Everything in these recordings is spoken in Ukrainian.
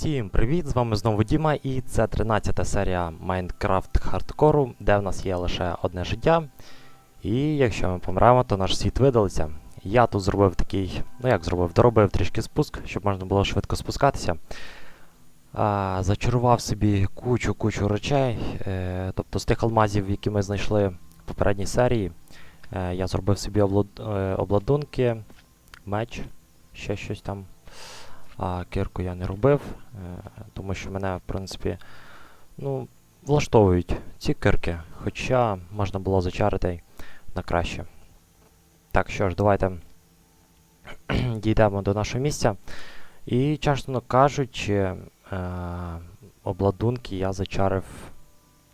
Всім привіт! З вами знову Діма, і це 13 серія Minecraft хардкору, де в нас є лише одне життя. І якщо ми помремо, то наш світ видалиться. Я тут зробив такий, ну як зробив, доробив трішки спуск, щоб можна було швидко спускатися. А, зачарував собі кучу-кучу речей. Е, тобто з тих алмазів, які ми знайшли в попередній серії, е, я зробив собі облад, е, обладунки, меч, ще щось там. А кирку я не робив, е, тому що мене, в принципі, ну, влаштовують ці кирки, хоча можна було зачарити на краще. Так, що ж, давайте дійдемо до нашого місця. І, чесно кажучи, е, обладунки я зачарив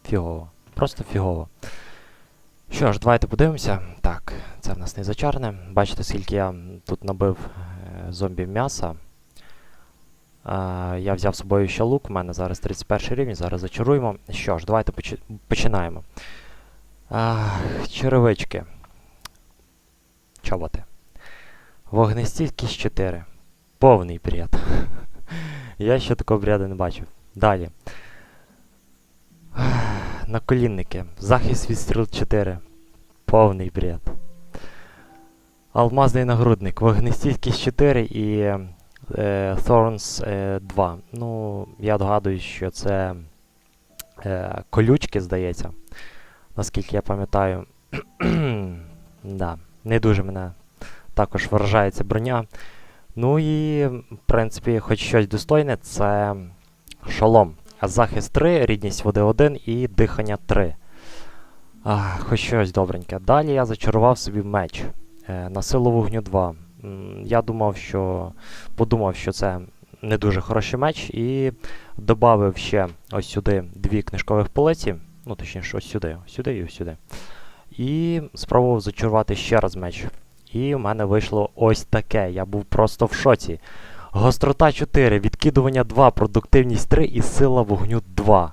фігово. Просто фігово. Що ж, давайте подивимося. Так, це в нас не зачарне. Бачите, скільки я тут набив е, зомбі м'яса. Я взяв з собою ще лук, у мене зараз 31 рівень, зараз зачаруємо. Що ж, давайте почи- починаємо. Черевички. Чоботи. Вогнестійкість 4. Повний бред. я ще такого бреду не бачив. Далі. Наколінники. Захист від стріл 4. Повний бред. Алмазний нагрудник. Вогнестійкість 4 і Thorns е, 2. Ну, я догадуюсь, що це е, колючки, здається. Наскільки я пам'ятаю. да, не дуже мене також вражає ця броня. Ну і, в принципі, хоч щось достойне, це шолом. Захист 3, рідність води 1 і дихання 3. А, хоч щось добреньке. Далі я зачарував собі меч. Е, на силу вогню 2. Я думав, що подумав, що це не дуже хороший меч, і додав ще ось сюди дві книжкових полиці. Ну, точніше, ось сюди, ось сюди і ось сюди. І спробував зачарувати ще раз меч. І в мене вийшло ось таке. Я був просто в шоці. Гострота 4, відкидування 2, продуктивність 3 і сила вогню 2.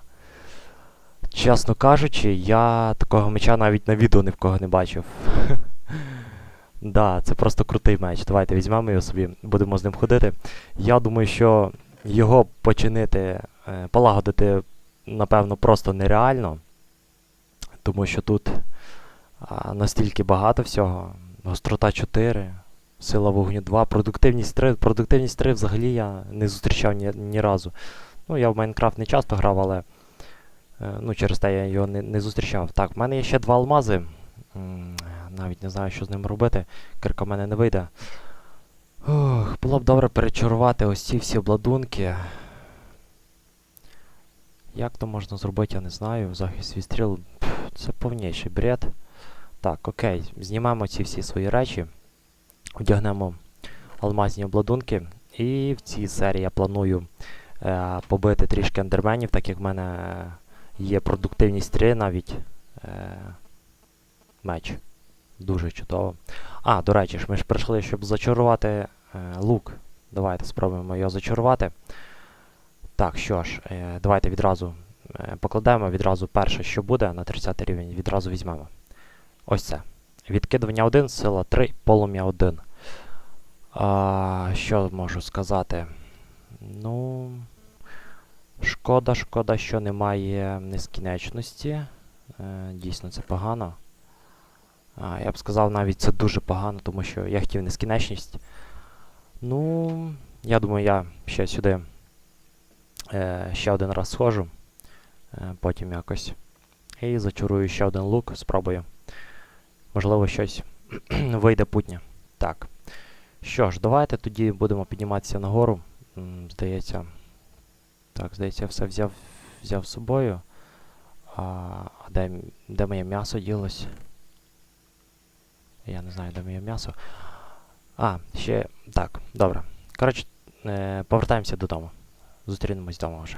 Чесно кажучи, я такого меча навіть на відео ні в кого не бачив. Да, це просто крутий меч. Давайте візьмемо його собі, будемо з ним ходити. Я думаю, що його починити, е, полагодити, напевно, просто нереально. Тому що тут настільки багато всього. Гострота 4, сила вогню 2, продуктивність 3. Продуктивність 3 взагалі я не зустрічав ні, ні разу. Ну, я в Майнкрафт не часто грав, але е, ну, через те я його не, не зустрічав. Так, в мене є ще два алмази. Навіть не знаю, що з ним робити. Кирка в мене не вийде. Ох, було б добре перечарувати ось ці всі обладунки. Як то можна зробити, я не знаю. Захист від стріл. Це повніший бред. Так, окей, знімаємо ці всі свої речі. Одягнемо алмазні обладунки. І в цій серії я планую е, побити трішки ендерменів, так як в мене є продуктивність 3 навіть. Е, меч. Дуже чудово. А, до речі ж, ми ж прийшли, щоб зачарувати е, лук. Давайте спробуємо його зачарувати. Так, що ж, е, давайте відразу е, покладемо, відразу перше, що буде на 30 рівень, відразу візьмемо. Ось це. Відкидування 1, сила 3, полум'я 1. А, що можу сказати? Ну. Шкода, шкода, що немає нескінченності. Е, дійсно, це погано. Я б сказав, навіть це дуже погано, тому що я хотів нескінченність. Ну, я думаю, я ще сюди е, ще один раз схожу. Е, потім якось. І зачарую ще один лук, спробую. Можливо, щось вийде путнє. Так. Що ж, давайте тоді будемо підніматися нагору. Здається. Так, здається, я все взяв, взяв з собою. А де, де моє м'ясо ділось? Я не знаю, де моє м'ясо. А, ще. Так, добре. Коротше, е, повертаємося додому. Зустрінемось вдома вже.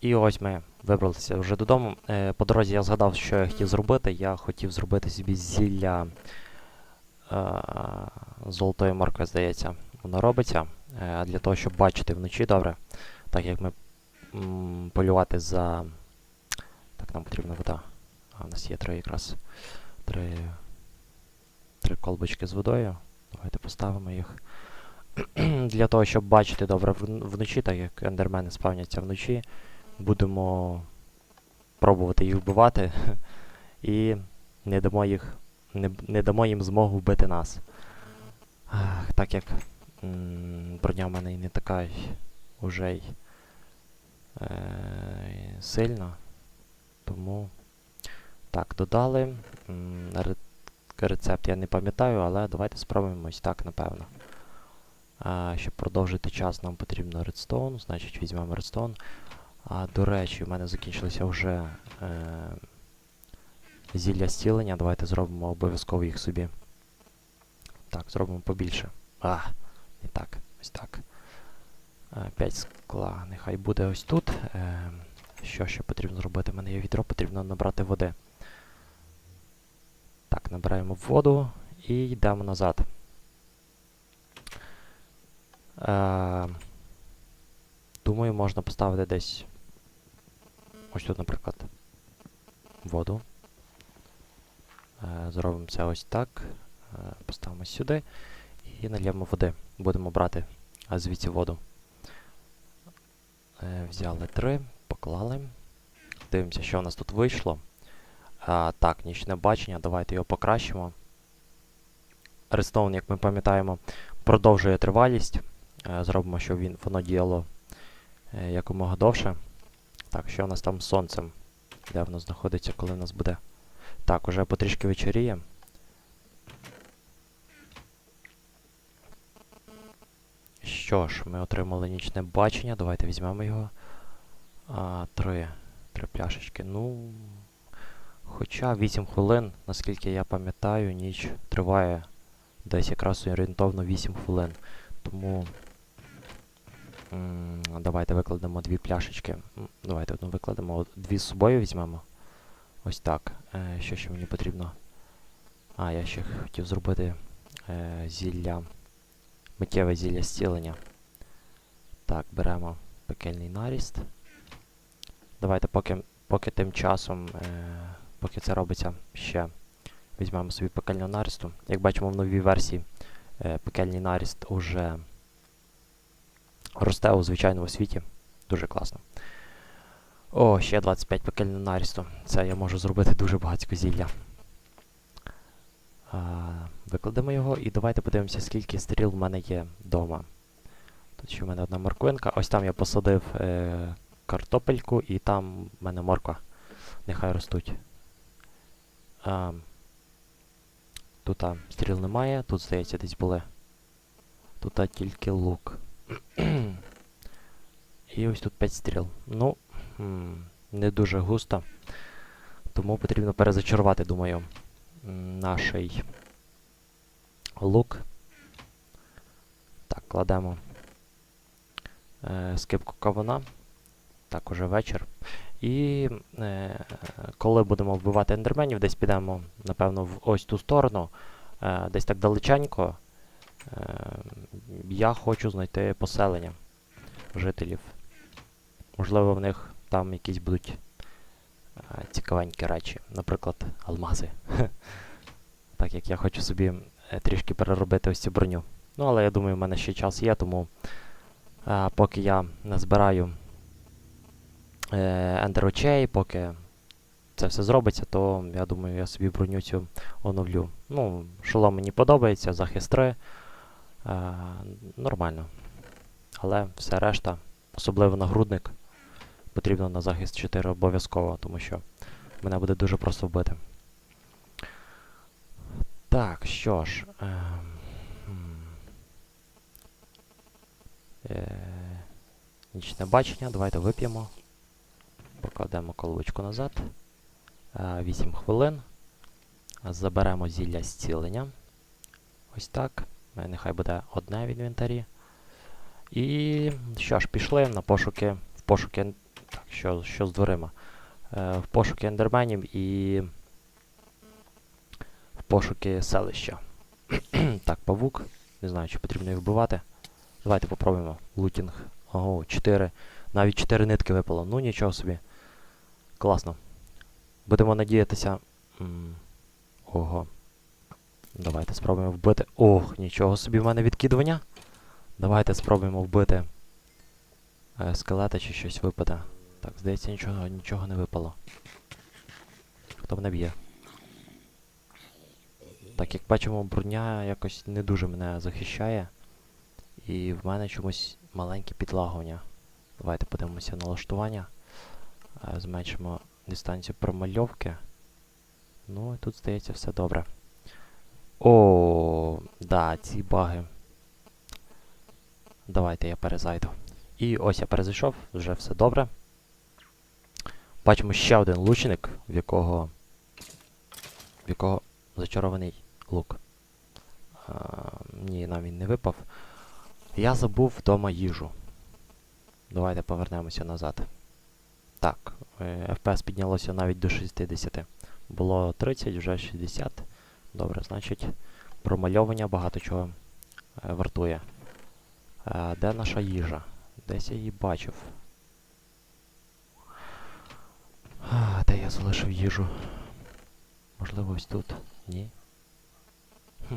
І ось ми вибралися вже додому. Е, по дорозі я згадав, що я хотів зробити. Я хотів зробити собі зілля е, золотої моркви, здається, воно робиться. Е, для того, щоб бачити вночі добре. Так як ми м, полювати за. Так, нам потрібна вода. А, у нас є три якраз. Три. Три колбочки з водою. Давайте поставимо їх. Для того, щоб бачити добре вночі, так як ендермени спавняться вночі, будемо пробувати їх вбивати і не дамо їх. Не, не дамо їм змогу вбити нас. Так як м, броня в мене і не така й уже й е, сильна. Тому. Так, додали. М, Рецепт я не пам'ятаю, але давайте спробуємо ось так, напевно. А, щоб продовжити час, нам потрібно редстоун, значить візьмемо редстоун. А, до речі, в мене закінчилося вже е, зілля стілення. Давайте зробимо обов'язково їх собі. Так, зробимо побільше. А, не так, ось так. 5 скла. Нехай буде ось тут. Е, що ще потрібно зробити? У мене є відро, потрібно набрати води. Набираємо воду і йдемо назад. Е, думаю, можна поставити десь. Ось тут, наприклад, воду. Е, зробимо це ось так. Е, поставимо сюди і нальємо води. Будемо брати а, звідси воду. Е, взяли три, поклали. Дивимося, що у нас тут вийшло. А, так, нічне бачення, давайте його покращимо. Redstone, як ми пам'ятаємо, продовжує тривалість. Е, зробимо, щоб він, воно діяло е, якомога довше. Так, що у нас там з сонцем? Де воно знаходиться, коли в нас буде? Так, уже потрішки вечоріє. Що ж, ми отримали нічне бачення. Давайте візьмемо його. А, три. Три пляшечки. Ну. Хоча 8 хвилин, наскільки я пам'ятаю, ніч триває десь якраз орієнтовно 8 хвилин. Тому. давайте викладемо дві пляшечки. Давайте одну викладемо, дві з собою візьмемо. Ось так. Е, що ще мені потрібно? А, я ще хотів зробити е, зілля. Миттєве зілля зцілення. Так, беремо пекельний наріст. Давайте поки, поки тим часом, е, поки це робиться, ще візьмемо собі пекельну нарісту. Як бачимо в новій версії, е, пекельний наріст уже росте у звичайному світі. Дуже класно. О, ще 25 пекельного нарісту. Це я можу зробити дуже багатько зілля. Викладемо його і давайте подивимося, скільки стріл в мене є вдома. Тут ще в мене одна морквинка. Ось там я посадив е, картопельку і там в мене морква. Нехай ростуть. А, тут а, стріл немає, тут, здається, десь були. Тут а, тільки лук. і ось тут 5 стріл. Ну, не дуже густо. Тому потрібно перезачарувати, думаю, наший лук. Так, кладемо е, скипку кавуна. Так, уже вечір. І е, коли будемо вбивати ендерменів, десь підемо, напевно, в ось ту сторону, е, десь так далеченько. Е, я хочу знайти поселення жителів. Можливо, в них там якісь будуть е, цікавенькі речі, наприклад, алмази. так як я хочу собі е, трішки переробити ось цю броню. Ну, але я думаю, в мене ще час є, тому е, поки я назбираю е, ендер очей, поки це все зробиться, то я думаю, я собі броню цю оновлю. Ну, шолом мені подобається, захист 3. Е, нормально. Але все решта, особливо нагрудник, потрібно на захист 4 обов'язково, тому що мене буде дуже просто вбити. Так, що ж. м, е, Нічне бачення, давайте вип'ємо. Покладемо колбочку назад. Е, 8 хвилин. Заберемо зілля зцілення. Ось так. Е, Нехай буде одне в інвентарі. І що ж, пішли на пошуки. В пошуки. Так, що, що з дверима? Е, в пошуки ендерменів і. В пошуки селища. так, павук. Не знаю, чи потрібно їх вбивати. Давайте попробуємо. Лутінг. Ого, 4. Навіть 4 нитки випало. Ну нічого собі. Класно. Будемо надіятися. Ого. Давайте спробуємо вбити. Ох, нічого собі в мене відкидування. Давайте спробуємо вбити е, скелета чи щось випаде. Так, здається, нічого, нічого не випало. Хто мене б'є? Так, як бачимо, броня якось не дуже мене захищає. І в мене чомусь маленьке підлагування. Давайте подивимося налаштування. Е, Зменшимо дистанцію промальовки. Ну і тут здається все добре. О, да, ці баги. Давайте я перезайду. І ось я перезайшов, вже все добре. Бачимо ще один лучник, в якого. В якого зачарований лук. А, ні, нам він не випав. Я забув вдома їжу. Давайте повернемося назад. Так, е, FPS піднялося навіть до 60. Було 30, вже 60. Добре, значить, промальовування багато чого е, вартує. Е, де наша їжа? Десь я її бачив. А, де я залишив їжу? Можливо, ось тут? Ні. Хм.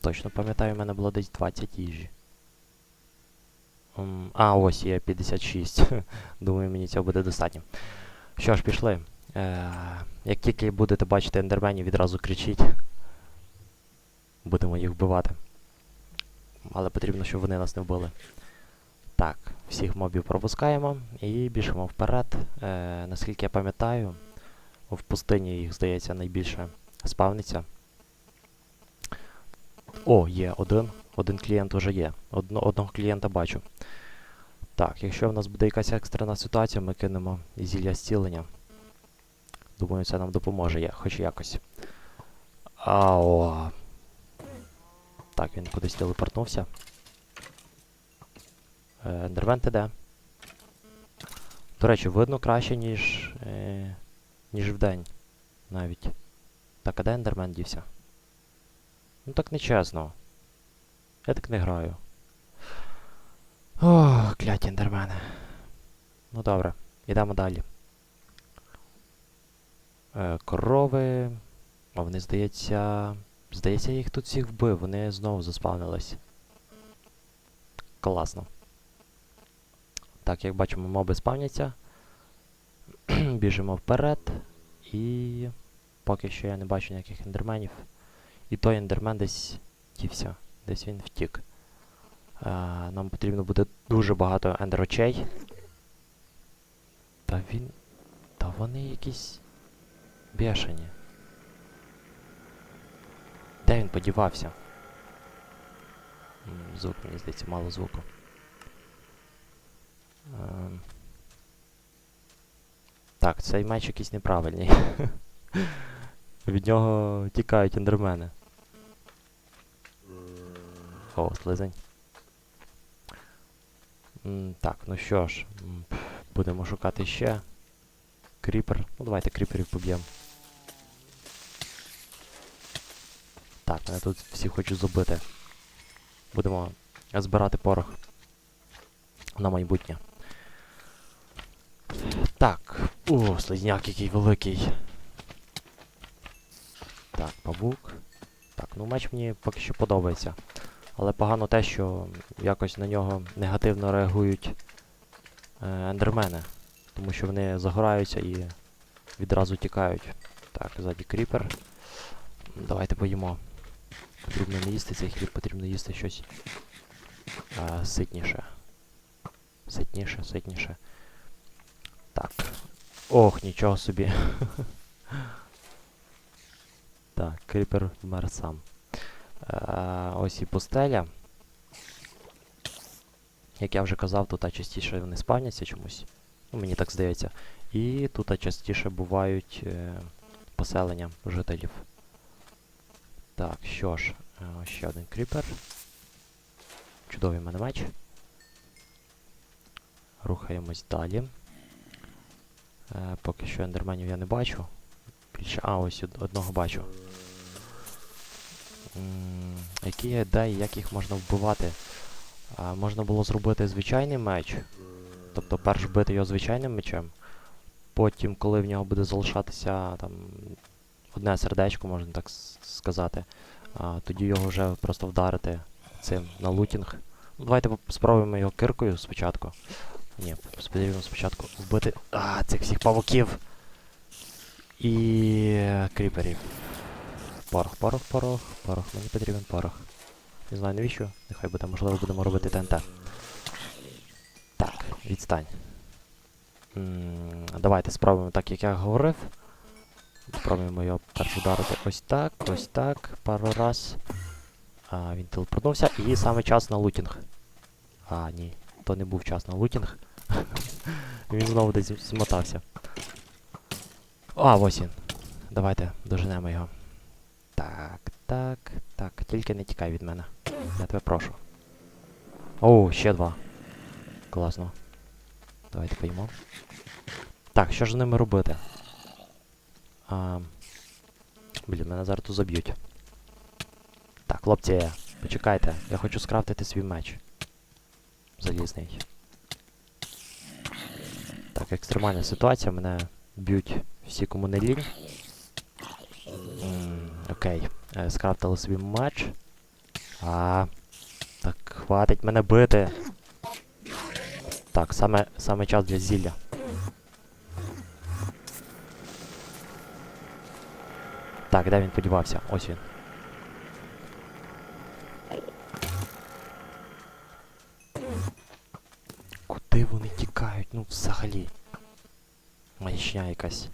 Точно пам'ятаю, в мене було десь 20 їжі. А, ось є 56. Думаю, мені цього буде достатньо. Що ж, пішли. Е, як тільки будете бачити ендерменів, відразу кричіть. Будемо їх вбивати. Але потрібно, щоб вони нас не вбили. Так, всіх мобів пропускаємо і біжимо вперед. Е, наскільки я пам'ятаю, в пустині їх, здається, найбільше спавниться. О, є один. Один клієнт уже є. Одно, одного клієнта бачу. Так, якщо в нас буде якась екстрена ситуація, ми кинемо зілля зцілення. Думаю, це нам допоможе, я, хоч якось. Ао. Так, він кудись телепортнувся. Е, Ендервент іде. До речі, видно краще, ніж. Е, ніж вдень. Навіть. Так, а де ендермен дівся? Ну так нечесно. Я так не граю. Ох, кляті ендермени. Ну добре, йдемо далі. Е, корови. А вони, здається. Здається, я їх тут всіх вбив, вони знову заспавнились. Класно. Так, як бачимо, моби спавняться. Біжимо вперед. І. Поки що я не бачу ніяких ендерменів. І той ендермен десь дівся. Десь він втік. Е, нам потрібно буде дуже багато ендерочей. Та він. Та вони якісь. бешені. Де він подівався? Звук, мені здається, мало звуку. Ем. Так, цей меч якийсь неправильний. Від нього тікають ендермени. О, слизень. Так, ну що ж, будемо шукати ще. Кріпер. Ну давайте кріперів поб'ємо. Так, мене тут всі хочуть забити. Будемо збирати порох на майбутнє. Так. О, слизняк який великий. Так, павук. Так, ну меч мені поки що подобається. Але погано те, що якось на нього негативно реагують е, ендермени. Тому що вони загораються і відразу тікають. Так, ззаді кріпер. Давайте поїмо. Потрібно не їсти цей хліб, потрібно їсти щось а, ситніше. Ситніше, ситніше. Так. Ох, нічого собі. так, кріпер вмер сам. А, ось і пустеля. Як я вже казав, тут частіше вони спавняться чомусь. Ну, мені так здається. І тут частіше бувають е, поселення жителів. Так, що ж, е, ще один кріпер. Чудовий мене меч. Рухаємось далі. Е, поки що ендерменів я не бачу. Більше. А, ось одного бачу. Які є ідеї, як їх можна вбивати? А, можна було зробити звичайний меч. Тобто перш бити його звичайним мечем. Потім, коли в нього буде залишатися там одне сердечко, можна так сказати, а, тоді його вже просто вдарити цим на лутінг. Ну, давайте спробуємо його киркою спочатку. Ні, потрібно спочатку вбити. А, цих всіх павуків. І кріперів. Порох, порох, порох, порох. Мені потрібен порох. Не знаю навіщо. Нехай буде, можливо, будемо робити ТНТ. Так, відстань. М, Давайте спробуємо так, як я говорив. Спробуємо його перш ударити ось так, ось так, пару раз. А, він телепортнувся і саме час на лутінг. А, ні, то не був час на лутінг. він знову десь змотався. А, ось він. Давайте доженемо його. Так, так, так. Тільки не тікай від мене. Я тебе прошу. О, ще два. Класно. Давайте поїмо. Так, що ж з ними робити? А, блін, мене зараз тут заб'ють. Так, хлопці, почекайте. Я хочу скрафтити свій меч. Залізний. Так, екстремальна ситуація, мене б'ють всі, кому не лінь. Окей. Е, Скрафтили собі меч. А. Так, хватить мене бити. Так, саме, саме час для зілля. Так, де він подівався? Ось він. Куди вони тікають? Ну, взагалі. Маячня якась.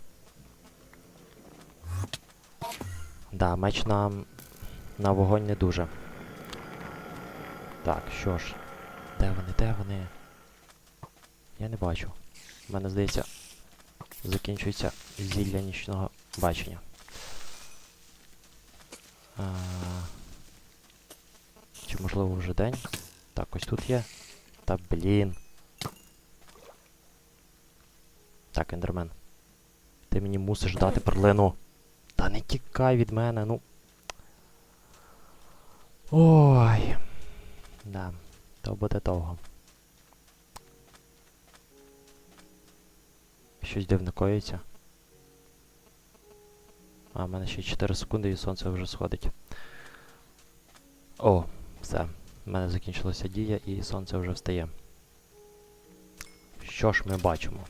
Да, меч нам на вогонь не дуже. Так, що ж. Де вони, де вони? Я не бачу. У мене здається, закінчується зілля нічного бачення. А... Чи можливо вже день? Так, ось тут є. Та блін. Так, ендермен. Ти мені мусиш дати перлину. Та не тікай від мене, ну. Ой. Да, то буде довго. Щось дивно коїться. А, в мене ще 4 секунди і сонце вже сходить. О, все. У мене закінчилася дія і сонце вже встає. Що ж ми бачимо?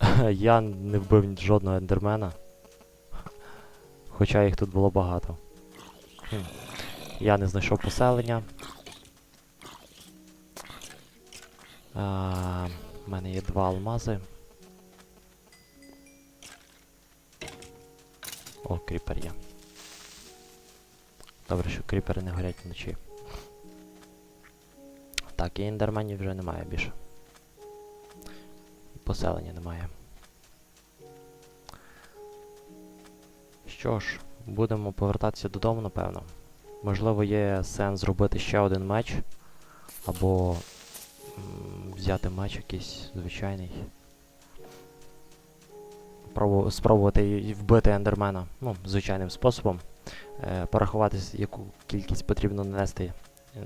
Я не вбив жодного ендермена. Хоча їх тут було багато. Хм. Я не знайшов поселення. У мене є два алмази. О, кріпер є. Добре, що кріпери не горять вночі. Так, і ендерменів вже немає більше. Поселення немає. Що ж, будемо повертатися додому, напевно. Можливо, є сенс зробити ще один меч. Або взяти меч якийсь звичайний. Пробу- спробувати вбити ендермена. Ну, звичайним способом. Е, порахувати, яку кількість потрібно нанести. е,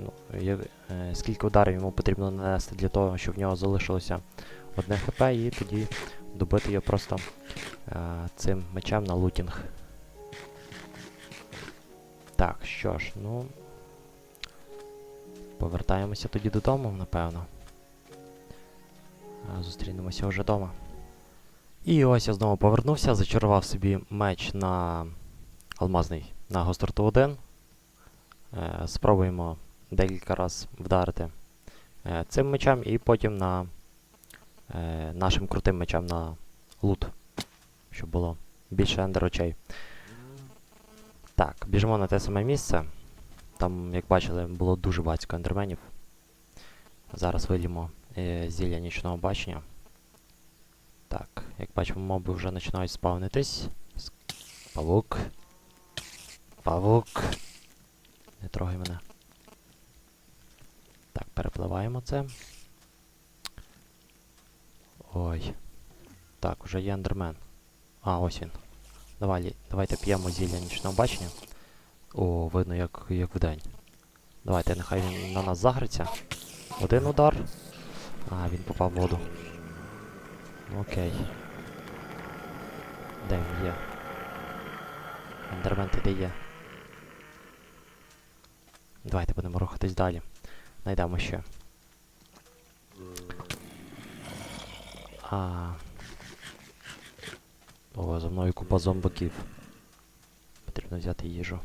Ну, я- е, скільки ударів йому потрібно нанести для того, щоб в нього залишилося одне хп, і тоді добити його просто е, цим мечем на лутінг. Так, що ж, ну. Повертаємося тоді додому, напевно. Зустрінемося вже вдома. І ось я знову повернувся, зачарував собі меч на алмазний на гостроту 1. Е, спробуємо декілька разів вдарити е, цим мечем і потім на е, нашим крутим мечем на лут, щоб було більше ендер очей. Так, біжимо на те саме місце. Там, як бачили, було дуже багато ендерменів. Зараз вилімо е, зілля нічного бачення. Так, як бачимо, моби вже починають спавнитись. Павук. Павук. Не трогай мене. Так, перепливаємо це. Ой. Так, уже є ендермен. А, ось він. Давай, давайте п'ємо зілля нічного бачення. О, видно, як, як вдень. Давайте, нехай він на нас загриться. Один удар. А, він попав в воду. Окей. Де він є? Ендермен ти де є? Давайте будемо рухатись далі. Найдемо ще. А. О, за мною купа зомбаків. Потрібно взяти їжу.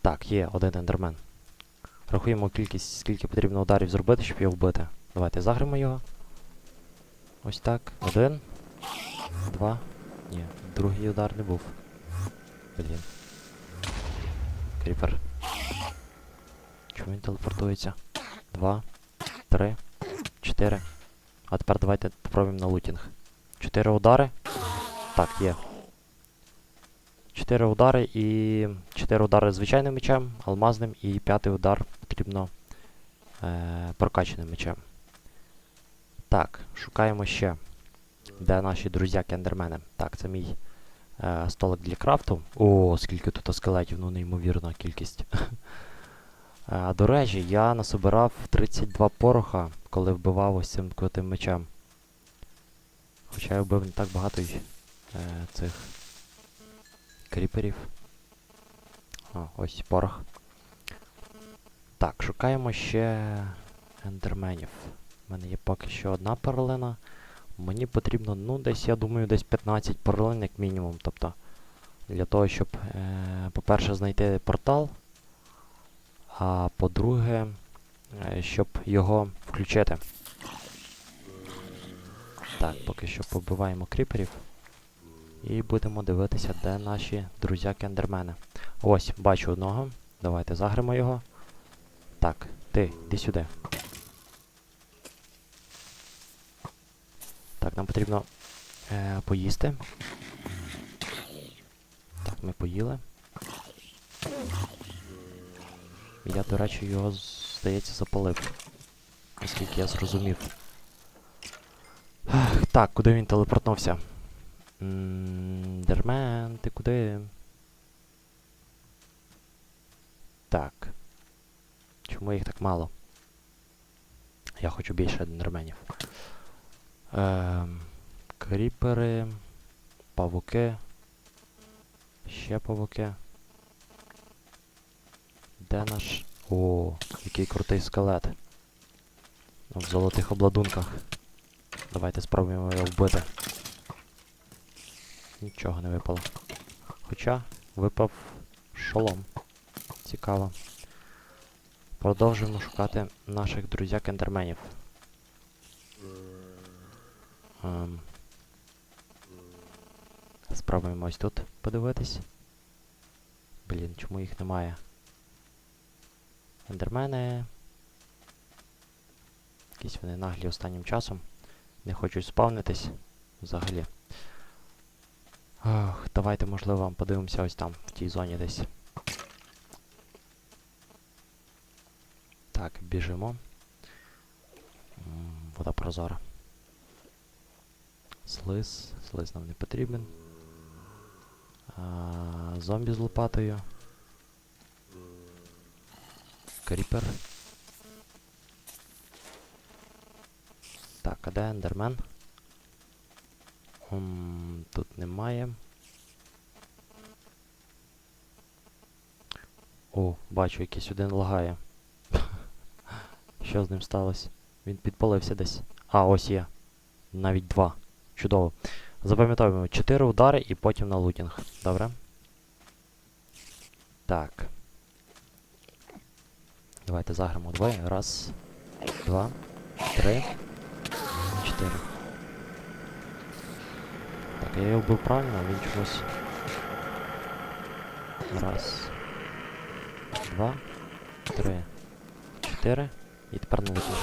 Так, є один ендермен. Рахуємо кількість, скільки потрібно ударів зробити, щоб його вбити. Давайте загримо його. Ось так. Один. Два. Ні, другий удар не був. Блін. Кріпер. Чому він телепортується? Два. Три. Чотири. А тепер давайте спробуємо на лутінг. Чотири удари. Так, є. Чотири удари і. Чотири удари звичайним мечем, алмазним, і п'ятий удар потрібно е, прокачаним мечем. Так, шукаємо ще. Де наші друзі кендермени? Так, це мій е, столик для крафту. О, скільки тут скелетів, ну неймовірна кількість. Е, до речі, я насобирав 32 пороха, коли вбивав ось цим крутим мечем. Хоча я вбив не так багато е, цих кріперів. А, ось порох. Так, шукаємо ще ендерменів. У мене є поки що одна перлина. Мені потрібно, ну, десь, я думаю, десь 15 перлин, як мінімум. Тобто, для того, щоб, е, по-перше, знайти портал. А по-друге, е, щоб його включити. Так, поки що побиваємо кріперів. І будемо дивитися, де наші друзі кендермени. Ось, бачу одного. Давайте загримо його. Так, ти, йди сюди. Так, нам потрібно е, поїсти. Так, ми поїли. Я, до речі, його, здається, запалив. Наскільки я зрозумів. Так, куди він телепортнувся? Дермен, ти куди? Так. Чому їх так мало? Я хочу більше дерменів. Ем, кріпери, павуки. Ще павуки. Де наш. О, який крутий скелет. Ну, В золотих обладунках. Давайте спробуємо його вбити. Нічого не випало. Хоча випав шолом. Цікаво. Продовжуємо шукати наших друзяк ендерменів. Ем. Спробуємо ось тут подивитись. Блін, чому їх немає? Ендермени. Якісь вони наглі останнім часом. Не хочуть спавнитись взагалі. Ох, давайте, можливо, вам подивимося ось там, в тій зоні десь. Так, біжимо. Вода прозора. Слиз. Слиз нам не потрібен. А, зомбі з лопатою. Кріпер. Так, а де ендермен? М, Тут немає. О, бачу, якийсь один лагає. Що з ним сталося? Він підпалився десь. А, ось є. Навіть два. Чудово. Запам'ятовуємо 4 удари і потім на лутінг. Добре? Так. Давайте заграємо двоє. Раз, два, три, чотири. Так, я його вбив правильно, а він чомусь. Раз. Два. Три. Чотири. І тепер на лутінг.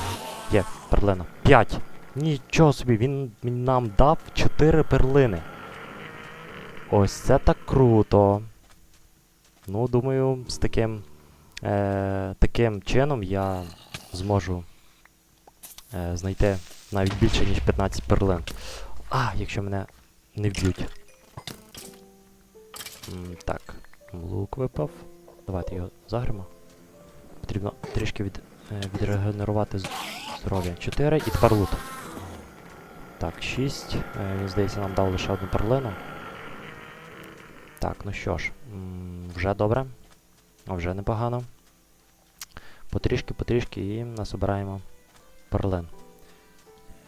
Є, перлина. П'ять! Нічого собі, він нам дав 4 перлини. Ось це так круто. Ну, думаю, з таким е, таким чином я зможу е, знайти навіть більше, ніж 15 перлин. А, якщо мене не вб'ють. Так, лук випав. Давайте його загримо. Потрібно трішки від, е, відрегенерувати здоров'я. 4 і тепер лут. Так, 6. Е, здається, нам дав лише одну перлину. Так, ну що ж, вже добре. Вже непогано. Потрішки, потрішки і насобираємо перлин.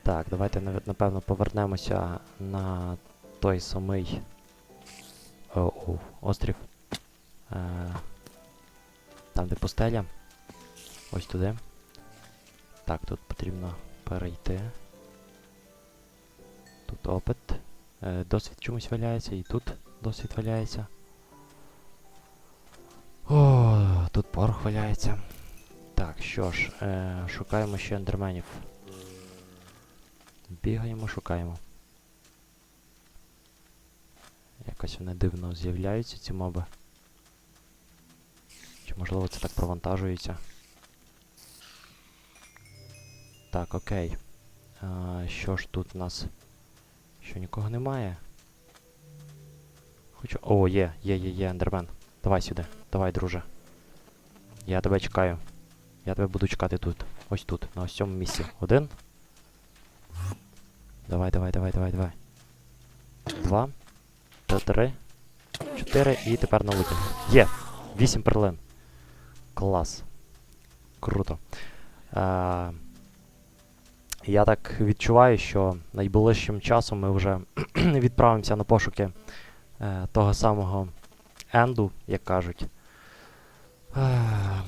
Так, давайте напевно повернемося на той самий о, о, острів. Е, там, де пустеля. Ось туди. Так, тут потрібно перейти. Тут опит. Е, досвід чомусь валяється, і тут досвід валяється. О, тут порох валяється. Так, що ж, е, шукаємо ще ендерменів. Бігаємо, шукаємо. Якось вони дивно з'являються, ці моби. Чи можливо це так провантажується? Так, окей. А, що ж тут у нас? Що нікого немає? Хочу. О, є, є, є, є, ендермен. Давай сюди. Давай, друже. Я тебе чекаю. Я тебе буду чекати тут. Ось тут, на ось цьому місці. Один. Давай, давай, давай, давай, давай. Два. Три. Чотири. І тепер на луті. Є! Вісім перлин. Клас. Круто. А, я так відчуваю, що найближчим часом ми вже відправимося на пошуки е, того самого енду, як кажуть. Е,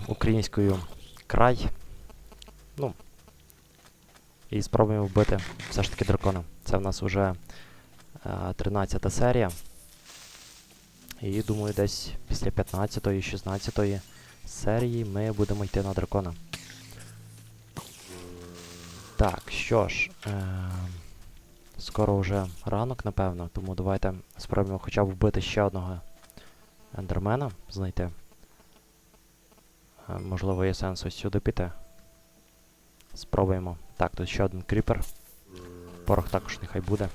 українською край. Ну. І спробуємо вбити все ж таки дракона. Це в нас вже е, 13 серія. І думаю, десь після 15-ї, 16-ї серії ми будемо йти на дракона. Так, що ж. Е- скоро вже ранок, напевно, тому давайте спробуємо хоча б вбити ще одного ендермена, знайти. Е, можливо, є сенс ось сюди піти. Спробуємо. Так, тут ще один кріпер. Порох також нехай буде.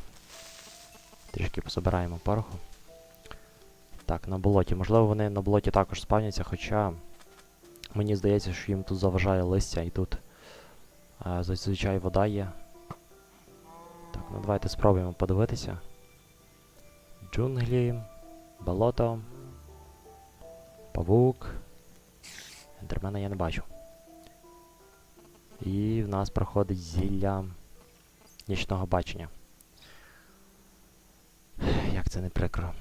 Трішки пособираємо пороху. Так, на болоті. Можливо, вони на болоті також спавняться, хоча мені здається, що їм тут заважає листя і тут е, зазвичай вода є. Так, ну давайте спробуємо подивитися. Джунглі, болото, павук. Ендермена я не бачу. І в нас проходить зілля нічного бачення. Як це не прикро.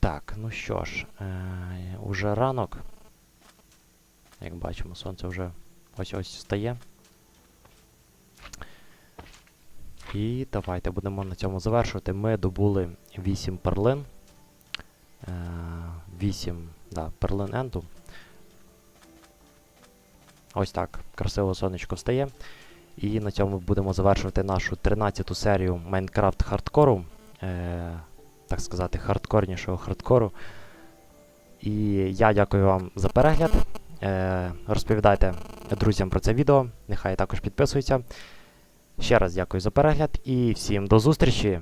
Так, ну що ж, е, уже ранок. Як бачимо, сонце вже ось-ось встає. І давайте будемо на цьому завершувати. Ми добули 8 перлин. Е, 8 да, перлин енту. Ось так. Красиво сонечко встає. І на цьому будемо завершувати нашу 13-ту серію Майнкрафт хардкору. Е, так сказати, хардкорнішого хардкору. І я дякую вам за перегляд. Е, розповідайте друзям про це відео. Нехай також підписуються. Ще раз дякую за перегляд і всім до зустрічі!